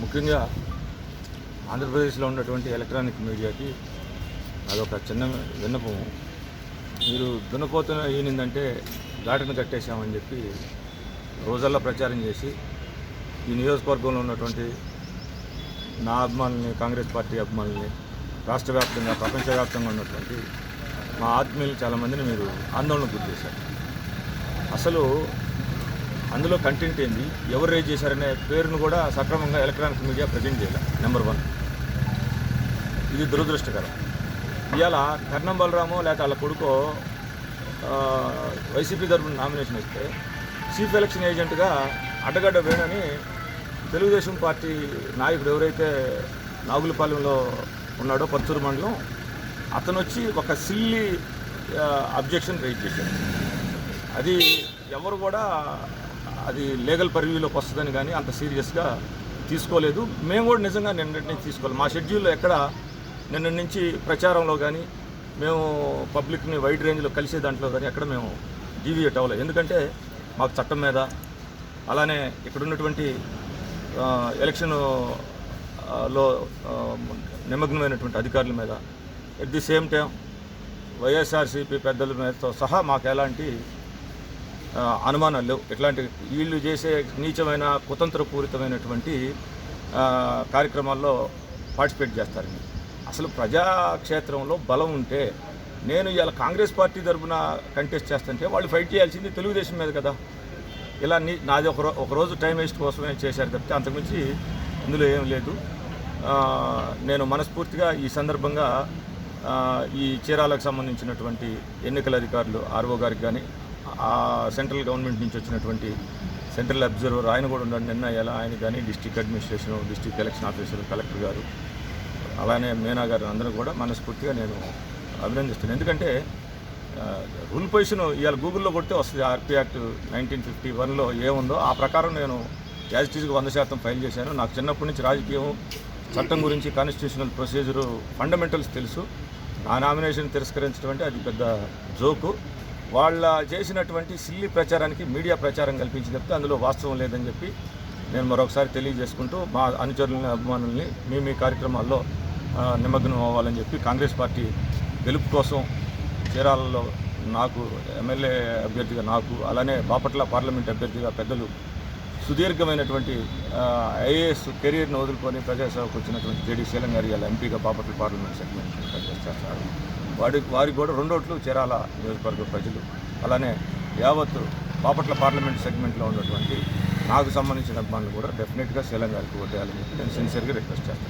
ముఖ్యంగా ఆంధ్రప్రదేశ్లో ఉన్నటువంటి ఎలక్ట్రానిక్ మీడియాకి అదొక చిన్న విన్నపం. మీరు దున్నపోతున ఈనిందంటే ఘాటను కట్టేశామని చెప్పి రోజల్లా ప్రచారం చేసి ఈ నియోజకవర్గంలో ఉన్నటువంటి నా అభిమానుల్ని కాంగ్రెస్ పార్టీ అభిమానుల్ని రాష్ట్ర వ్యాప్తంగా ప్రపంచవ్యాప్తంగా ఉన్నటువంటి మా ఆత్మీయులు చాలామందిని మీరు ఆందోళనకు గురి చేశారు. అసలు అందులో కంటెంట్ ఏంది? ఎవరు రేజ్ చేశారనే పేరును కూడా సక్రమంగా ఎలక్ట్రానిక్ మీడియా ప్రజెంట్ చేయాలి. నెంబర్ వన్ ఇది దురదృష్టకరం. ఇవాళ కర్ణం బలరామో లేక వాళ్ళ కొడుకో వైసీపీ తరఫున నామినేషన్ ఇస్తే చీఫ్ ఎలక్షన్ ఏజెంట్గా అడ్డగడ్డ వేణని తెలుగుదేశం పార్టీ నాయకుడు ఎవరైతే నాగులపాలెంలో ఉన్నాడో పర్చూరు మండలం అతను వచ్చి ఒక సిల్లీ అబ్జెక్షన్ రైజ్ చేశాడు. అది ఎవరు కూడా అది లీగల్ పరివ్యూలోకి వస్తుందని కానీ అంత సీరియస్గా తీసుకోలేదు. మేము కూడా నిజంగా నిన్నటి నుంచి తీసుకోవాలి. మా షెడ్యూల్లో ఎక్కడ నిన్న నుంచి ప్రచారంలో కానీ మేము పబ్లిక్ని వైడ్ రేంజ్లో కలిసే దాంట్లో కానీ ఎక్కడ మేము డీవియేట్ అవ్వలేదు. ఎందుకంటే మాకు చట్టం మీద అలానే ఇక్కడ ఉన్నటువంటి ఎలక్షన్లో నిమగ్నమైనటువంటి అధికారుల మీద at the same time YSRCP పెద్దల మీదతో సహా మాకు ఎలాంటి అనుమానాలు లేవు ఎట్లాంటి వీళ్ళు చేసే నీచమైన కుతంత్రపూరితమైనటువంటి కార్యక్రమాల్లో పార్టిసిపేట్ చేస్తారండి. అసలు ప్రజాక్షేత్రంలో బలం ఉంటే నేను ఇలా కాంగ్రెస్ పార్టీ తరఫున కంటెస్ట్ చేస్తుంటే వాళ్ళు ఫైట్ చేయాల్సింది తెలుగుదేశం మీద కదా. ఇలా నీ నాది ఒక రో ఒక రోజు టైం వేస్ట్ కోసమే చేశారు తప్పితే అంతకుమించి ఇందులో ఏం లేదు. నేను మనస్ఫూర్తిగా ఈ సందర్భంగా ఈ చీరాలకు సంబంధించినటువంటి ఎన్నికల అధికారులు ఆర్ఓ గారికి కానీ సెంట్రల్ గవర్నమెంట్ నుంచి వచ్చినటువంటి సెంట్రల్ అబ్జర్వర్ ఆయన కూడా ఉన్నాడు నిన్న ఎలా ఆయన కానీ district administration district election officer collector గారు అలానే మీనా గారు అందరూ కూడా మనస్ఫూర్తిగా నేను అభినందిస్తున్నాను. ఎందుకంటే రూల్ పొజిషన్ ఇవాళ గూగుల్లో కొడితే వస్తుంది ఆర్పీ యాక్ట్ నైన్టీన్ ఫిఫ్టీ వన్లో ఏముందో ఆ ప్రకారం నేను యాజ్ వంద శాతం ఫైల్ చేశాను. నాకు చిన్నప్పటి నుంచి రాజకీయం చట్టం గురించి కాన్స్టిట్యూషనల్ ప్రొసీజరు ఫండమెంటల్స్ తెలుసు. నా నామినేషన్ తిరస్కరించడం అంటే అది పెద్ద జోకు. వాళ్ళ చేసినటువంటి సిల్లి ప్రచారానికి మీడియా ప్రచారం కల్పించి చెప్తే అందులో వాస్తవం లేదని చెప్పి నేను మరొకసారి తెలియజేసుకుంటూ మా అనుచరులని అభిమానుల్ని మీ మీ కార్యక్రమాల్లో నిమగ్నం అవ్వాలని చెప్పి కాంగ్రెస్ పార్టీ గెలుపు కోసం చీరాలలో నాకు ఎమ్మెల్యే అభ్యర్థిగా నాకు అలానే బాపట్ల పార్లమెంట్ అభ్యర్థిగా పెద్దలు సుదీర్ఘమైనటువంటి ఐఏఎస్ కెరీర్ను వదులుకొని ప్రజాసేవకు వచ్చినటువంటి జేడీ శీలం గారి ఎంపీగా బాపట్ల పార్లమెంట్ సెగ్మెంట్ చేస్తారు వాడి వారికి కూడా రెండోట్లు చేరాల నియోజకవర్గ ప్రజలు. అలానే యావత్ బాపట్ల పార్లమెంట్ సెగ్మెంట్లో ఉన్నటువంటి నాకు సంబంధించిన అభిమానులు కూడా డెఫినెట్గా శీలం గారికి ఓటేయాలని చెప్పి నేను సిన్సియర్గా రిక్వెస్ట్ చేస్తాను.